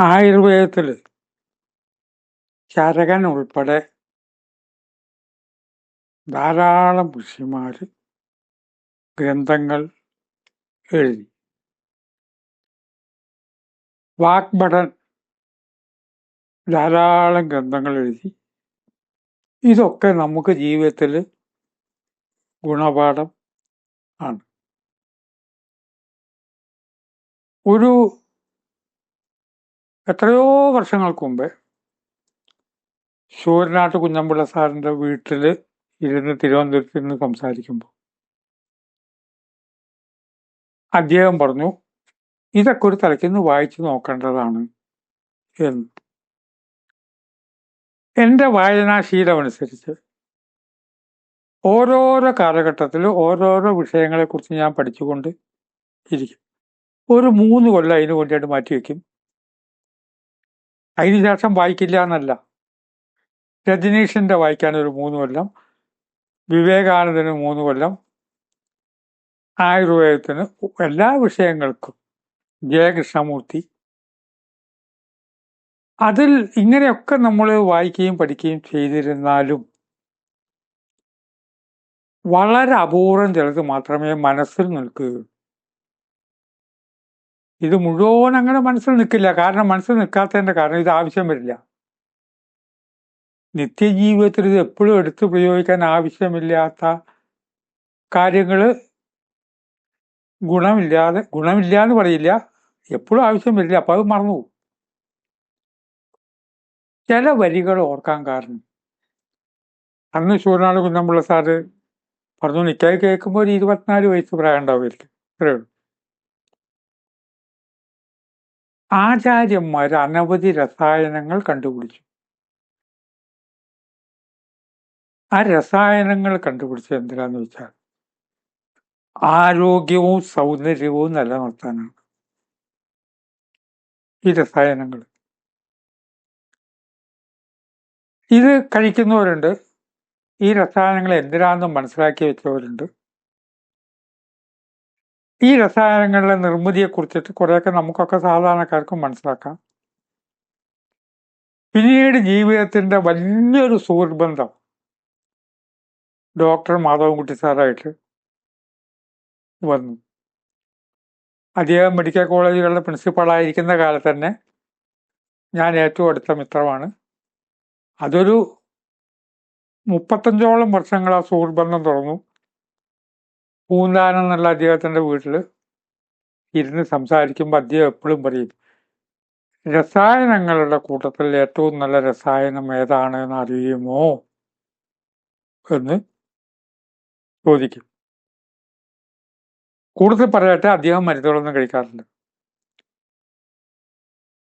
ആയുർവേദത്തിൽ ചരകൻ ഉൾപ്പെടെ ധാരാളം ഋഷിമാർ ഗ്രന്ഥങ്ങൾ എഴുതി. വാക്ബടൻ ധാരാളം ഗ്രന്ഥങ്ങൾ എഴുതി. ഇതൊക്കെ നമുക്ക് ജീവിതത്തിൽ ഗുണപാഠം ആണ്. ഒരു എത്രയോ വർഷങ്ങൾക്ക് മുമ്പേ ശൂരനാട്ട് കുഞ്ഞമ്പിള്ള സാറിന്റെ വീട്ടിൽ ഇരുന്ന് തിരുവനന്തപുരത്ത് നിന്ന് സംസാരിക്കുമ്പോൾ അദ്ദേഹം പറഞ്ഞു ഇതൊക്കെ ഒരു തലയ്ക്കുന്ന് വായിച്ചു നോക്കേണ്ടതാണ് എന്ന്. എന്റെ വായനാശീലമനുസരിച്ച് ഓരോരോ കാലഘട്ടത്തിൽ ഓരോരോ വിഷയങ്ങളെക്കുറിച്ച് ഞാൻ പഠിച്ചുകൊണ്ട് ഇരിക്കും. ഒരു മൂന്ന് കൊല്ലം അതിന് വേണ്ടിയിട്ട് മാറ്റിവെക്കും. അതിനുശേഷം വായിക്കില്ല എന്നല്ല രജനീഷിന്റെ വായിക്കാൻ ഒരു മൂന്ന് കൊല്ലം വിവേകാനന്ദന് മൂന്ന് കൊല്ലം ആയുർവേദത്തിന് എല്ലാ വിഷയങ്ങൾക്കും ജയകൃഷ്ണമൂർത്തി. അതിൽ ഇങ്ങനെയൊക്കെ നമ്മൾ വായിക്കുകയും പഠിക്കുകയും ചെയ്തിരുന്നാലും വളരെ അപൂർവം ചിലത് മാത്രമേ മനസ്സിൽ നിൽക്കുകയുള്ളൂ. ഇത് മുഴുവൻ അങ്ങനെ മനസ്സിൽ നിൽക്കില്ല കാരണം മനസ്സിൽ നിൽക്കാത്തതിന്റെ കാരണം ഇത് ആവശ്യം വരില്ല. നിത്യജീവിതത്തിൽ ഇത് എപ്പോഴും എടുത്തു പ്രയോഗിക്കാൻ ആവശ്യമില്ലാത്ത കാര്യങ്ങൾ ഗുണമില്ലാതെ ഗുണമില്ല എന്ന് പറയില്ല. എപ്പോഴും ആവശ്യം വരില്ല. അപ്പം അത് മറന്നു ചില വരികൾ ഓർക്കാൻ കാരണം. അന്ന് ശൂരനാട് കുന്നമ്പിള്ള സാറ് പറഞ്ഞു നിൽക്കാതെ കേൾക്കുമ്പോൾ ഒരു ഇരുപത്തിനാല് വയസ്സ് പ്രായം ഉണ്ടാവുമായിരിക്കും അത്രേ ആചാര്യന്മാർ അനവധി രസായനങ്ങൾ കണ്ടുപിടിച്ചു. ആ രസായനങ്ങൾ കണ്ടുപിടിച്ചത് എന്തിനാന്ന് വെച്ചാൽ ആരോഗ്യവും സൗന്ദര്യവും നിലനിർത്താനാണ് ഈ രസായനങ്ങൾ. ഇത് കഴിക്കുന്നവരുണ്ട്. ഈ രസായനങ്ങൾ എന്തിനാണെന്ന് മനസ്സിലാക്കി വെച്ചവരുണ്ട്. ഈ രസായനങ്ങളുടെ നിർമ്മിതിയെ കുറിച്ചിട്ട് കുറേയൊക്കെ നമുക്കൊക്കെ സാധാരണക്കാർക്കും മനസ്സിലാക്കാം. പിന്നീട് ജീവിതത്തിന്റെ വലിയൊരു സുഹൃത്ബന്ധം ഡോക്ടർ മാധവൻകുട്ടി സാറായിട്ട് വന്നു. അദ്ദേഹം മെഡിക്കൽ കോളേജുകളുടെ പ്രിൻസിപ്പളായിരിക്കുന്ന കാലത്ത് തന്നെ ഞാൻ ഏറ്റവും അടുത്ത മിത്രമാണ്. അതൊരു മുപ്പത്തഞ്ചോളം വർഷങ്ങൾ ആ സുഹൃത്ബന്ധം തുറന്നു പൂന്താനം എന്നുള്ള അദ്ദേഹത്തിന്റെ വീട്ടിൽ ഇരുന്ന് സംസാരിക്കുമ്പോൾ അദ്ദേഹം എപ്പോഴും പറയും രസായനങ്ങളുടെ കൂട്ടത്തിൽ ഏറ്റവും നല്ല രസായനം ഏതാണ് എന്ന് അറിയുമോ? എന്ന് ചോദിക്കും. കൂടുതൽ പറയട്ടെ അദ്ദേഹം മരുന്നുകളൊന്നും കഴിക്കാറുണ്ട്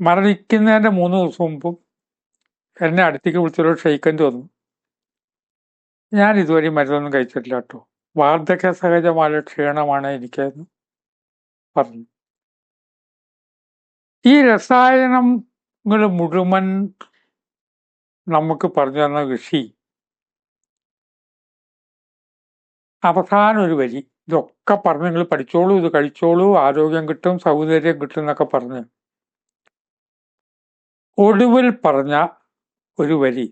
മരണിക്കുന്നതിന്റെ മൂന്ന് ദിവസം മുമ്പും എന്നെ അടുത്തേക്ക് വിളിച്ചൊരു ക്ഷയിക്കൻ തോന്നും ഞാൻ ഇതുവരെ മരുന്നൊന്നും കഴിച്ചിട്ടില്ല കേട്ടോ. വാർദ്ധക്യ സഹജമായ ക്ഷീണമാണ് എനിക്കെന്ന് പറഞ്ഞു ഈ രസായനങ്ങൾ മുഴുവൻ നമുക്ക് പറഞ്ഞു തന്ന ഋഷി അവസാനം ഒരു വരി. ഇതൊക്കെ പറഞ്ഞു നിങ്ങൾ പഠിച്ചോളൂ ഇത് കഴിച്ചോളൂ ആരോഗ്യം കിട്ടും സൗന്ദര്യം കിട്ടും എന്നൊക്കെ പറഞ്ഞ്. ഒടുവിൽ പറഞ്ഞ ഒരു വരി.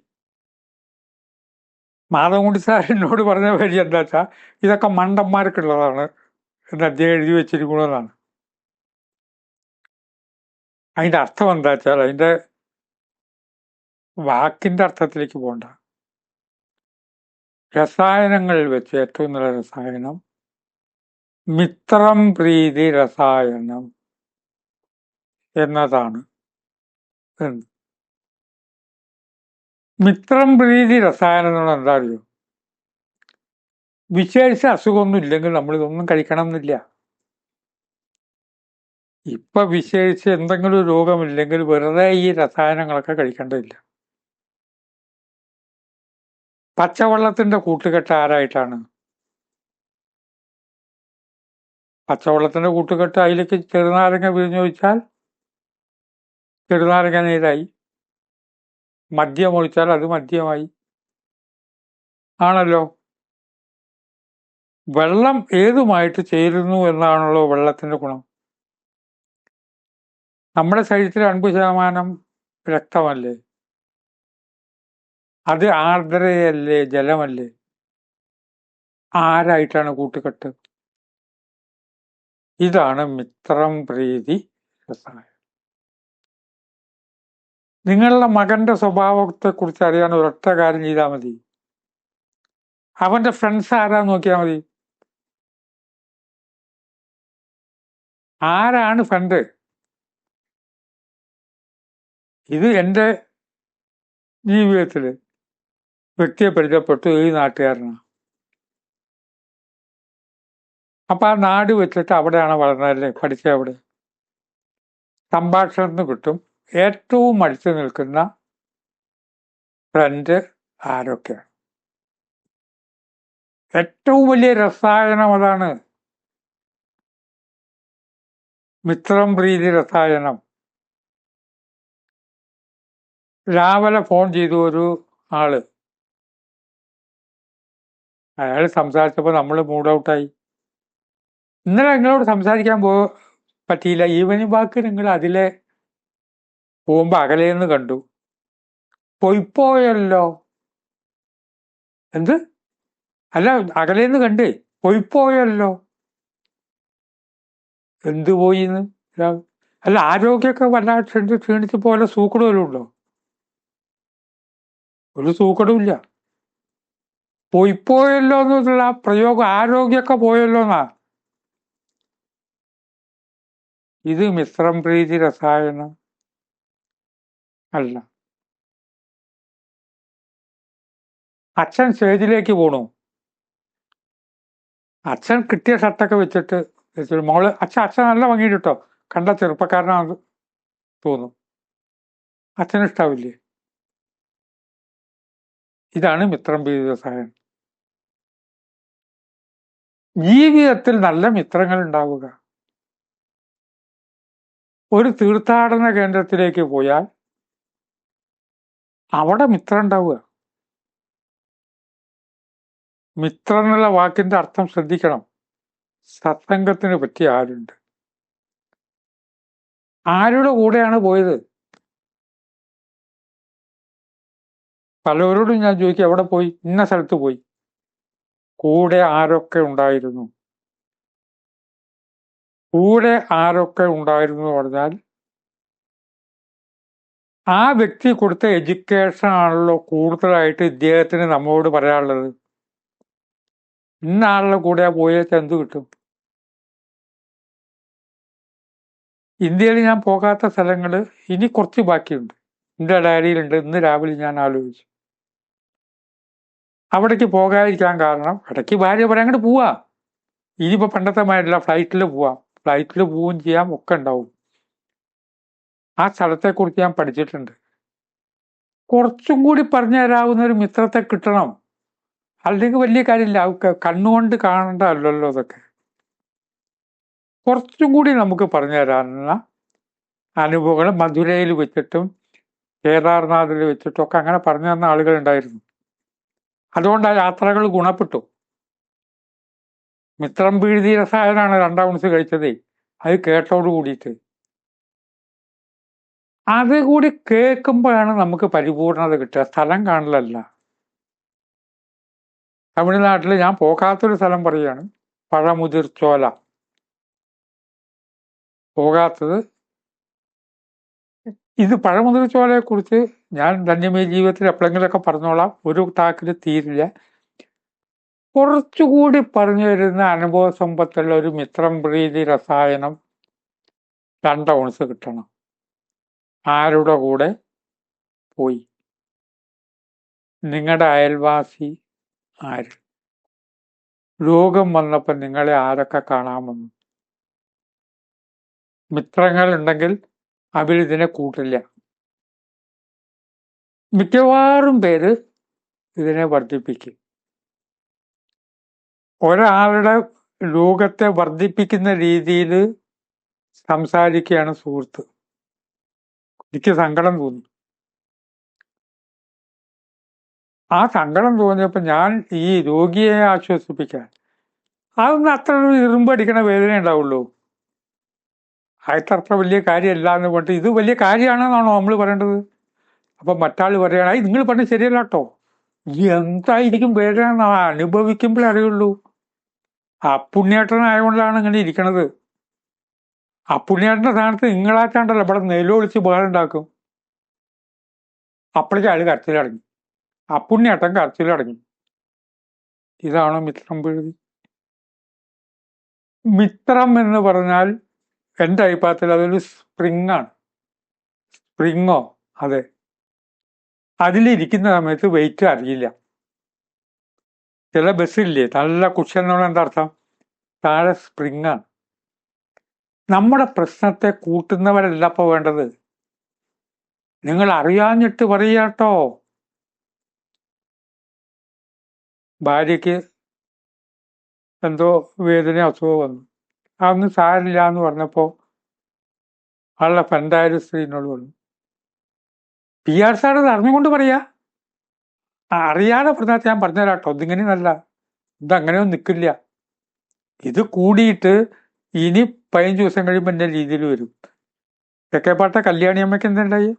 മാധവൻകുട്ടി സാർ എന്നോട് പറഞ്ഞ വഴി എന്താ വെച്ചാൽ ഇതൊക്കെ മണ്ടന്മാർക്കുള്ളതാണ്. എന്ന് അദ്ദേഹം എഴുതി വെച്ചിരിക്കുന്നതാണ്. അതിന്റെ അർത്ഥം എന്താ വെച്ചാൽ അതിന്റെ വാക്കിന്റെ അർത്ഥത്തിലേക്ക് പോകണ്ട രസായനങ്ങളിൽ വെച്ച് ഏറ്റവും നല്ല രസായനം മിത്രം പ്രീതി രസായനം എന്നതാണ്. എന്ന് മിത്രം പ്രീതി രസായനം എന്നുള്ള എന്താ അറിയോ? വിശേഷിച്ച അസുഖമൊന്നും ഇല്ലെങ്കിൽ നമ്മൾ ഇതൊന്നും കഴിക്കണം എന്നില്ല. ഇപ്പൊ വിശേഷിച്ച് എന്തെങ്കിലും രോഗമില്ലെങ്കിൽ വെറുതെ ഈ രസായനങ്ങളൊക്കെ കഴിക്കേണ്ടതില്ല. പച്ചവെള്ളത്തിന്റെ കൂട്ടുകെട്ട് ആരായിട്ടാണ്? പച്ചവെള്ളത്തിന്റെ കൂട്ടുകെട്ട് അതിലേക്ക് ചെറുനാരങ്ങ വിരിഞ്ഞൊഴിച്ചാൽ ചെറുനാരങ്ങ നീരായി. മദ്യം ഒഴിച്ചാൽ അത് മദ്യമായി. ആണല്ലോ? വെള്ളം ഏതുമായിട്ട് ചേരുന്നു എന്നാണല്ലോ വെള്ളത്തിന്റെ ഗുണം. നമ്മുടെ ശരീരത്തിൽ അൻപത് ശതമാനം രക്തമല്ലേ? അത് ആർദ്രയല്ലേ? ജലമല്ലേ? ആരായിട്ടാണ് കൂട്ടുകെട്ട്? ഇതാണ് മിത്രം പ്രീതി രസായനം. നിങ്ങളുടെ മകന്റെ സ്വഭാവത്തെ കുറിച്ച് അറിയാൻ ഒരൊറ്റ കാര്യം ചെയ്താൽ മതി. അവന്റെ ഫ്രണ്ട്സ് ആരാ നോക്കിയാൽ മതി. ആരാണ് ഫ്രണ്ട് ഇത് എന്റെ ജീവിതത്തിൽ വ്യക്തിയെ പരിചയപ്പെട്ടു ഈ നാട്ടുകാരനാണ്. അപ്പൊ ആ നാട് വെച്ചിട്ട് അവിടെയാണ് വളർന്നതല്ലേ പഠിച്ചത് അവിടെ. സംഭാഷണത്തിന് കിട്ടും. ഏറ്റവും അടുത്ത് നിൽക്കുന്ന ഫ്രണ്ട് ആരൊക്കെയാണ് ഏറ്റവും വലിയ രസായനം അതാണ്. മിത്രം പ്രീതി രസായനം. രാവിലെ ഫോൺ ചെയ്തു ഒരു ആൾ. അയാൾ സംസാരിച്ചപ്പോൾ നമ്മൾ മൂഡ് ഔട്ടായി. ഇന്നലെ നിങ്ങളോട് സംസാരിക്കാൻ പോ പറ്റിയില്ല. ഈവനിങ് ബാക്കി നിങ്ങൾ അതിലെ പോകുമ്പോ അകലേന്ന് കണ്ടു. പൊയ്പോയല്ലോ എന്ത്? അല്ല അകലേന്ന് കണ്ടേ. പൊയ്പോയല്ലോ എന്ത് പോയിന്ന്? അല്ല ആരോഗ്യമൊക്കെ വല്ലാതെ ക്ഷണിച്ച് പോലെ സൂക്കടും ഉണ്ടോ? ഒരു സൂക്കടും ഇല്ല. പൊയ്പോയല്ലോ എന്നുള്ള പ്രയോഗം ആരോഗ്യമൊക്കെ പോയല്ലോ എന്നാ. ഇത് മിശ്രം പ്രീതി രസായനം. അല്ല. അച്ഛൻ സ്റ്റേജിലേക്ക് പോണു. അച്ഛൻ കിട്ടിയ ഷർട്ടൊക്കെ വെച്ചിട്ട് മോൾ അച്ഛൻ അച്ഛൻ നല്ല ഭംഗിയിട്ട് കേട്ടോ കണ്ട ചെറുപ്പക്കാരനാണ് തോന്നും അച്ഛന് ഇഷ്ടാവില്ലേ? ഇതാണ് മിത്രം പ്രീതി സഹായൻ ജീവിതത്തിൽ നല്ല മിത്രങ്ങൾ ഉണ്ടാവുക. ഒരു തീർത്ഥാടന കേന്ദ്രത്തിലേക്ക് പോയാൽ അവിടെ മിത്രം ഉണ്ടാവുക മിത്രം എന്നുള്ള വാക്കിന്റെ അർത്ഥം ശ്രദ്ധിക്കണം. സത്സംഗത്തിന് പറ്റിയ ആരുണ്ട്? ആരുടെ കൂടെയാണ് പോയത്? പലരോടും ഞാൻ ചോദിക്കും എവിടെ പോയി? ഇന്ന സ്ഥലത്ത് പോയി. കൂടെ ആരൊക്കെ ഉണ്ടായിരുന്നു? കൂടെ ആരൊക്കെ ഉണ്ടായിരുന്നു പറഞ്ഞാൽ ആ വ്യക്തി കൊടുത്ത എഡ്യൂക്കേഷൻ ആണല്ലോ കൂടുതലായിട്ട് ഇദ്ദേഹത്തിന് നമ്മോട് പറയാനുള്ളത്. ഇന്ന ആളുടെ കൂടെ പോയാൽ എന്ത് കിട്ടും. ഇന്ത്യയിൽ ഞാൻ പോകാത്ത സ്ഥലങ്ങൾ ഇനി കുറച്ച് ബാക്കിയുണ്ട്. എന്റെ ഡയറിയിലുണ്ട്. ഇന്ന് രാവിലെ ഞാൻ ആലോചിച്ചു. അവിടേക്ക് പോകാതിരിക്കാൻ കാരണം ഇടയ്ക്ക് ഭാര്യ പറയാൻ അങ്ങോട്ട് പോവാ. ഇനിയിപ്പോൾ പണ്ടത്തെ മാതിരില്ല ഫ്ലൈറ്റിൽ പോവാം. ഫ്ലൈറ്റിൽ പോവുകയും ചെയ്യാം ഒക്കെ ഉണ്ടാവും. ആ സ്ഥലത്തെക്കുറിച്ച് ഞാൻ പഠിച്ചിട്ടുണ്ട്. കുറച്ചും കൂടി പറഞ്ഞു തരാവുന്ന ഒരു മിത്രത്തെ കിട്ടണം. അല്ലെങ്കിൽ വലിയ കാര്യമില്ല. കണ്ണുകൊണ്ട് കാണേണ്ടതല്ലോ അതൊക്കെ. കുറച്ചും കൂടി നമുക്ക് പറഞ്ഞു തരാനുള്ള അനുഭവങ്ങൾ മധുരയിൽ വെച്ചിട്ടും കേദാർനാഥിൽ വെച്ചിട്ടും ഒക്കെ അങ്ങനെ പറഞ്ഞു തന്ന ആളുകൾ ഉണ്ടായിരുന്നു. അതുകൊണ്ട് ആ യാത്രകൾ ഗുണപ്പെട്ടു. മിത്രം പീഴുതി രസായനാണ് രണ്ടാം ഔൺസ് കഴിച്ചതേ. അത് കേട്ടോട് കൂടിയിട്ട്. അത് കൂടി കേൾക്കുമ്പോഴാണ് നമുക്ക് പരിപൂർണത കിട്ടുക. സ്ഥലം കാണലല്ല. തമിഴ്നാട്ടിൽ ഞാൻ പോകാത്തൊരു സ്ഥലം പറയുകയാണ് പഴമുതിർച്ചോല പോകാത്തത്. ഇത് പഴമുതിർച്ചോലയെ കുറിച്ച് ഞാൻ ധന്യമേ ജീവിതത്തിൽ എപ്പോഴെങ്കിലുമൊക്കെ പറഞ്ഞോളാം. ഒരു ടാക്കിൽ തീരില്ല. കുറച്ചുകൂടി പറഞ്ഞു വരുന്ന അനുഭവ സമ്പത്തുള്ള ഒരു മിത്രം പ്രീതി രസായനം രണ്ട് ഔൺസ് കിട്ടണം. ആരുടെ കൂടെ? പോയി. നിങ്ങളുടെ അയൽവാസി ആര്? രോഗം വന്നപ്പോൾ നിങ്ങളെ ആരൊക്കെ കാണാമെന്ന്? മിത്രങ്ങൾ ഉണ്ടെങ്കിൽ അവരിതിനെ കൂട്ടില്ല. മിക്കവാറും പേര് ഇതിനെ വർദ്ധിപ്പിക്കും. ഒരാളുടെ രോഗത്തെ വർദ്ധിപ്പിക്കുന്ന രീതിയിൽ സംസാരിക്കുകയാണ് സുഹൃത്ത്. എനിക്ക് സങ്കടം തോന്നി. ആ സങ്കടം തോന്നിയപ്പോൾ ഞാൻ ഈ രോഗിയെ ആശ്വസിപ്പിക്കാൻ. അതൊന്നും അത്ര ഒരു ഇരുമ്പടിക്കണ വേദന ഉണ്ടാവുള്ളൂ. ആദ്യത്തെ അത്ര വലിയ കാര്യമല്ല എന്ന് പറഞ്ഞിട്ട് ഇത് വലിയ കാര്യമാണെന്നാണോ നമ്മൾ പറയേണ്ടത്? അപ്പം മറ്റാൾ പറയണ നിങ്ങൾ പറഞ്ഞ ശരിയല്ല കേട്ടോ എന്തായിരിക്കും വേദന അനുഭവിക്കുമ്പോഴേ അറിയുള്ളൂ. അപ്പുണ്യേട്ടനായതുകൊണ്ടാണ് ഇങ്ങനെ ഇരിക്കണത്. അപ്പുണ്യേട്ടന്റെ സ്ഥാനത്ത് നിങ്ങളാച്ചാണ്ടല്ലോ ഇവിടെ നെല്ലൊളിച്ച് ബഹളം ഉണ്ടാക്കും. അപ്പോഴേക്കും അയാൾ കരച്ചിലടങ്ങി അപ്പുണ്യാട്ടൻ കരച്ചിലടങ്ങി ഇതാണോ മിത്രം പെഴുതി മിത്രം എന്ന് പറഞ്ഞാൽ എന്റെ അഭിപ്രായത്തിൽ അതൊരു സ്പ്രിങ്ങാണ് സ്പ്രിങ്ങോ അതെ. അതിലിരിക്കുന്ന സമയത്ത് വെയിറ്റ് അറിയില്ല. ചില ബസ്സില്ലേ നല്ല കുഷൻ എന്താർത്ഥം എന്താ അർത്ഥം? താഴെ സ്പ്രിങ് ആണ്. നമ്മുടെ പ്രശ്നത്തെ കൂട്ടുന്നവരല്ല ഇപ്പോൾ വേണ്ടത്. നിങ്ങൾ അറിയാഞ്ഞിട്ട് പറയാട്ടോ. ഭാര്യയ്ക്ക് എന്തോ വേദന അസുഖം വന്നു. അതൊന്നും സാരമില്ല എന്ന് പറഞ്ഞപ്പോൾ ആളുടെ ഫ്രണ്ടായ സ്ത്രീനോട് പറഞ്ഞു പി ആർ സാർ അറിഞ്ഞുകൊണ്ട് പറയാ. അറിയാതെ പറഞ്ഞാൽ ഞാൻ പറഞ്ഞുതരാട്ടോ. ഇതിങ്ങനെയൊന്നല്ല ഇതങ്ങനെയൊന്നും നിൽക്കില്ല ഇത് കൂടിയിട്ട് ഇനി പതിനഞ്ച് ദിവസം കഴിയുമ്പോൾ എന്റെ രീതിയിൽ വരും. തെക്കേപ്പാട്ട കല്യാണി അമ്മയ്ക്ക് എന്തുണ്ടായി?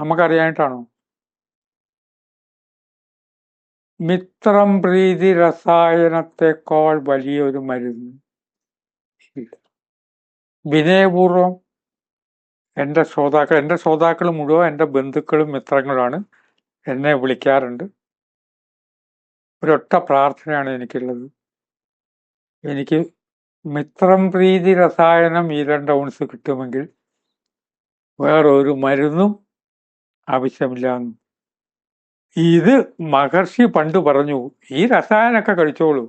നമുക്കറിയാനായിട്ടാണോ? മിത്രം പ്രീതി രസായനത്തെക്കാൾ വലിയൊരു മരുന്ന്. വിനയപൂർവം എന്റെ ശ്രോതാക്കൾ എന്റെ ശ്രോതാക്കൾ മുഴുവൻ എന്റെ ബന്ധുക്കളും മിത്രങ്ങളാണ് എന്നെ വിളിക്കാറുണ്ട്. ഒരൊറ്റ പ്രാർത്ഥനയാണ് എനിക്കുള്ളത്. എനിക്ക് മിത്രം പ്രീതി രസായനം ഈ രണ്ട് ഔൺസ് കിട്ടുമെങ്കിൽ വേറൊരു മരുന്നും ആവശ്യമില്ല. ഇത് മഹർഷി പണ്ട് പറഞ്ഞു ഈ രസായനമൊക്കെ കഴിച്ചോളൂ.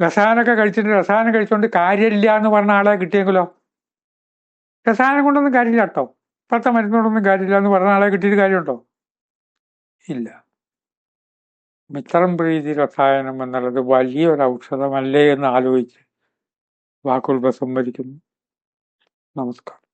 രസായനമൊക്കെ കഴിച്ചിട്ട് രസായനം കഴിച്ചുകൊണ്ട് കാര്യമില്ല എന്ന് പറഞ്ഞ ആളെ കിട്ടിയെങ്കിലോ? രസായനം കൊണ്ടൊന്നും കാര്യമില്ല കേട്ടോ ഇപ്പോഴത്തെ മരുന്നുകൊണ്ടൊന്നും കാര്യമില്ല എന്ന് പറഞ്ഞ ആളെ കിട്ടിയിട്ട് കാര്യമുണ്ടോ? ഇല്ല. മിത്രം പ്രീതി രസായനം എന്നുള്ളത് വലിയൊരു ഔഷധമല്ലേ എന്ന് ആലോചിച്ച് വാക്കുകൾ ഉപസംഹരിക്കുന്നു നമസ്കാരം.